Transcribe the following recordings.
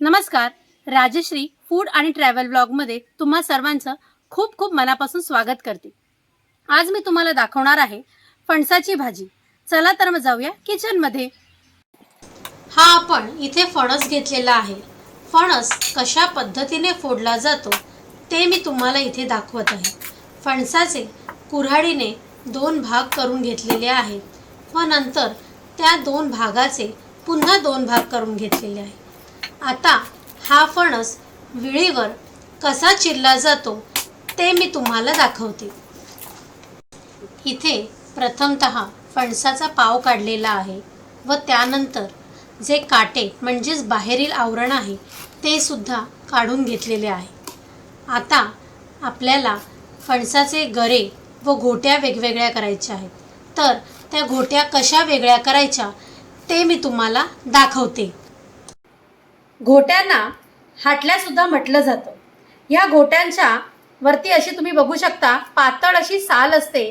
नमस्कार. राजश्री फूड आणि ट्रॅव्हल ब्लॉगमध्ये तुम्हा सर्वांचं खूप खूप मनापासून स्वागत करते. आज मी तुम्हाला दाखवणार आहे फणसाची भाजी. चला तर मग जाऊया किचनमध्ये. हा आपण इथे फणस घेतलेला आहे. फणस कशा पद्धतीने फोडला जातो ते मी तुम्हाला इथे दाखवत आहे. फणसाचे कुऱ्हाडीने दोन भाग करून घेतलेले आहेत. व नंतर त्या दोन भागाचे पुन्हा दोन भाग करून घेतलेले आहे आता हा फणस विळीवर कसा चिरला जातो ते मी तुम्हाला दाखवते. इथे प्रथमत फणसाचा पाव काढलेला आहे व त्यानंतर जे काटे म्हणजेच बाहेरील आवरण आहे ते सुद्धा काढून घेतलेले आहे. आता आपल्याला फणसाचे गरे व घोट्या वेगवेगळ्या करायच्या आहेत. तर त्या घोट्या कशा वेगळ्या करायच्या ते मी तुम्हाला दाखवते. घोट्यांना हाटल्यासुद्धा म्हटलं जातं. ह्या घोट्यांच्या वरती अशी तुम्ही बघू शकता पातळ अशी साल असते.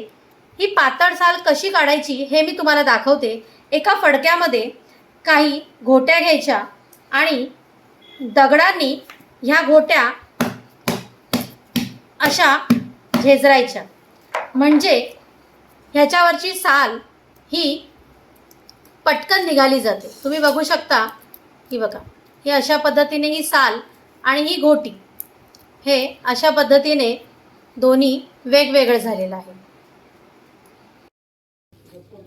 ही पातळ साल कशी काढायची हे मी तुम्हाला दाखवते. एका फडक्यामध्ये काही घोट्या घ्यायच्या आणि दगडांनी ह्या घोट्या अशा झेजरायच्या. म्हणजे ह्याच्यावरची साल ही पटकन निघाली जाते. तुम्ही बघू शकता. ही बघा. हे अशा पद्धतीने ही साल आणि ही घोटी हे अशा पद्धतीने दोन्ही वेगवेगळं झालेलं आहे.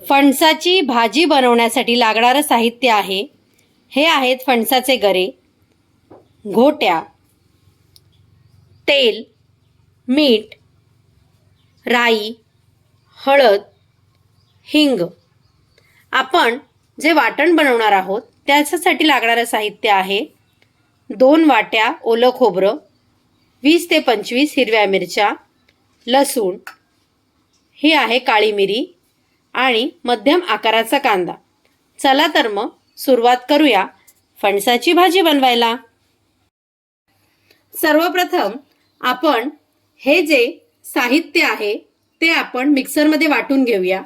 फणसाची भाजी बनवण्यासाठी लागणारं साहित्य आहे. हे आहेत फणसाचे गरे घोट्या तेल मीठ राई हळद हिंग. आपण जे वाटण बनवणार आहोत त्याच्यासाठी लागणारं साहित्य आहे दोन वाट्या ओलं खोबरं वीस ते पंचवीस हिरव्या मिरच्या लसूण ही आहे काळी मिरी आणि मध्यम आकाराचा कांदा. चला तर मग सुरुवात करूया फणसाची भाजी बनवायला. सर्वप्रथम आपण हे जे साहित्य आहे ते आपण मिक्सरमध्ये वाटून घेऊया.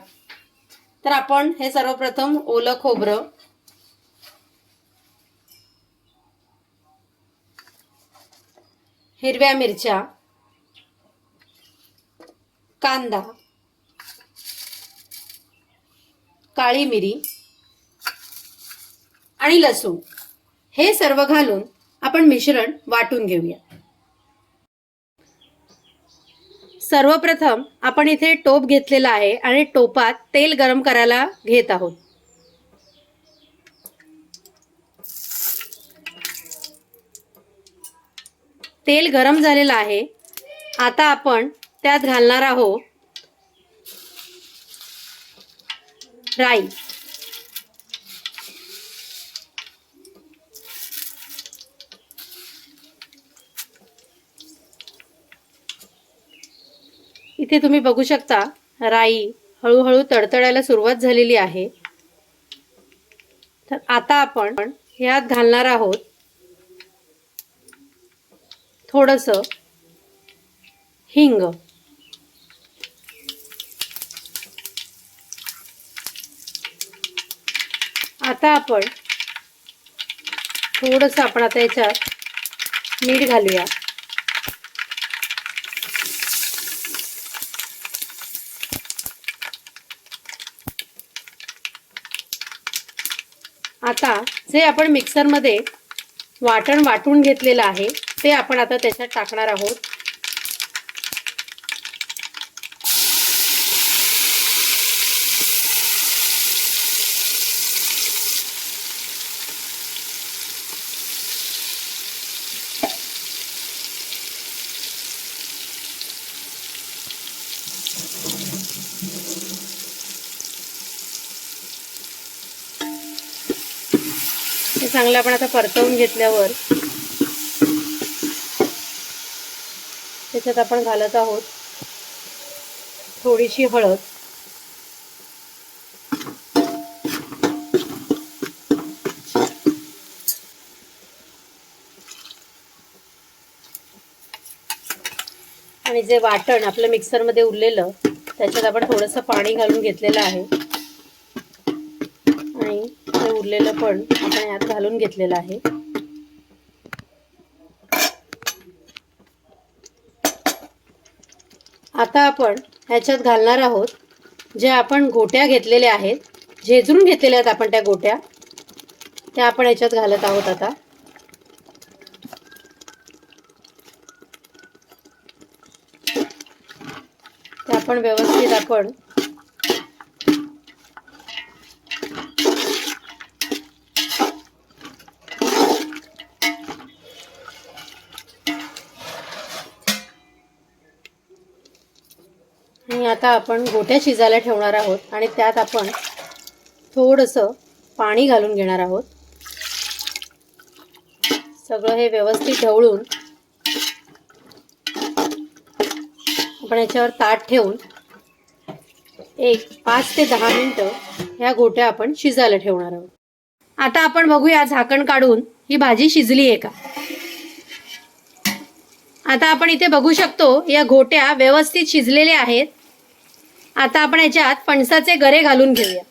तर आपण हे सर्वप्रथम ओलं खोबरं हिरव्या मिरच्या कांदा काळी मिरी आणि लसूण. हे सर्व घालून आपण मिश्रण वाटून घेऊया. सर्वप्रथम आपण इथे टोप घेतलेला आहे आणि टोपात तेल गरम करायला घेत आहोत. तेल गरम झालेलं आहे. आता आपण त्यात घालणार आहोत राई. इथे तुम्ही बघू शकता राई हळूहळू तडतडायला सुरुवात झालेली आहे. तर आता आपण ह्यात घालणार आहोत थोडस हिंग. आता आपण थोडस आपण आता याच्यात मीठ घालूया. आता जे आपण मिक्सरमध्ये वाटण वाटून घेतलेलं आहे ते आपण आता त्याच्यात टाकणार आहोत. चांगलं आपण आता परतवून घेतल्यावर त्याच्यात आपण घालत आहोत थोडीशी हळद. आणि जे वाटण आपलं मिक्सरमध्ये उरलेलं त्याच्यात आपण थोडंसं पाणी घालून घेतलेलं आहे. आणि ते उरलेलं पण आपण यात घालून घेतलेलं आहे. आता आपण ह्याच्यात घालणार आहोत जे आपण गोट्या घेतलेल्या आहेत झेजरून घेतलेल्या आहेत आपण त्या गोट्या. त्या आपण ह्याच्यात घालत आहोत आता. त्या आपण व्यवस्थित आपण आता आपण गोट्या शिजायला ठेवणार आहोत आणि त्यात आपण थोडंसं पाणी घालून घेणार आहोत. सगळं हे व्यवस्थित ढवळून आपण याच्यावर ताट ठेवून एक पाच ते दहा मिनटं ह्या गोट्या आपण शिजायला ठेवणार आहोत. आता आपण बघूया झाकण काढून ही भाजी शिजली आहे का? आता आपण इथे बघू शकतो या गोट्या व्यवस्थित शिजलेल्या आहेत. आता आपण याच्यात फणसाचे गरे घालून घेऊया.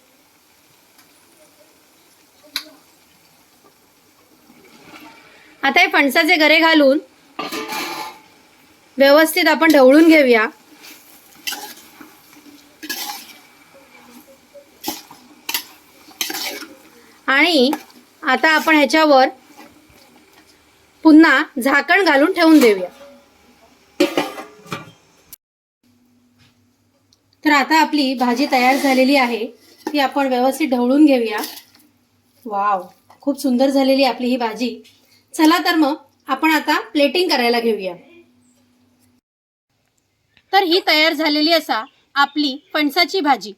आता हे फणसाचे गरे घालून व्यवस्थित आपण ढवळून घेऊया. आणि आता आपण ह्याच्यावर पुन्हा झाकण घालून ठेवून देऊया. तर आता आपली भाजी तयार झालेली आहे. ती आपण व्यवस्थित ढवळून घेऊया. वाव खूप सुंदर झालेली आपली ही भाजी. चला तर मग आपण आता प्लेटिंग करायला घेऊया. तर ही तयार झालेली असा आपली फणसाची भाजी.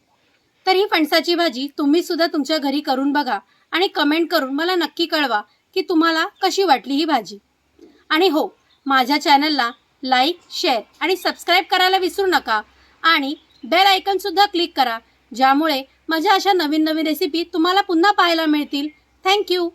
तर ही फणसाची भाजी तुम्ही सुद्धा तुमच्या घरी करून बघा आणि कमेंट करून मला नक्की कळवा की तुम्हाला कशी वाटली ही भाजी. आणि हो माझ्या चॅनलला लाईक शेअर आणि सबस्क्राईब करायला विसरू नका. आणि बेल आयकन सुद्धा क्लिक करा ज्यामुळे माझ्या अशा नवीन नवीन रेसिपी तुम्हाला पुन्हा पाहायला मिळतील. थँक्यू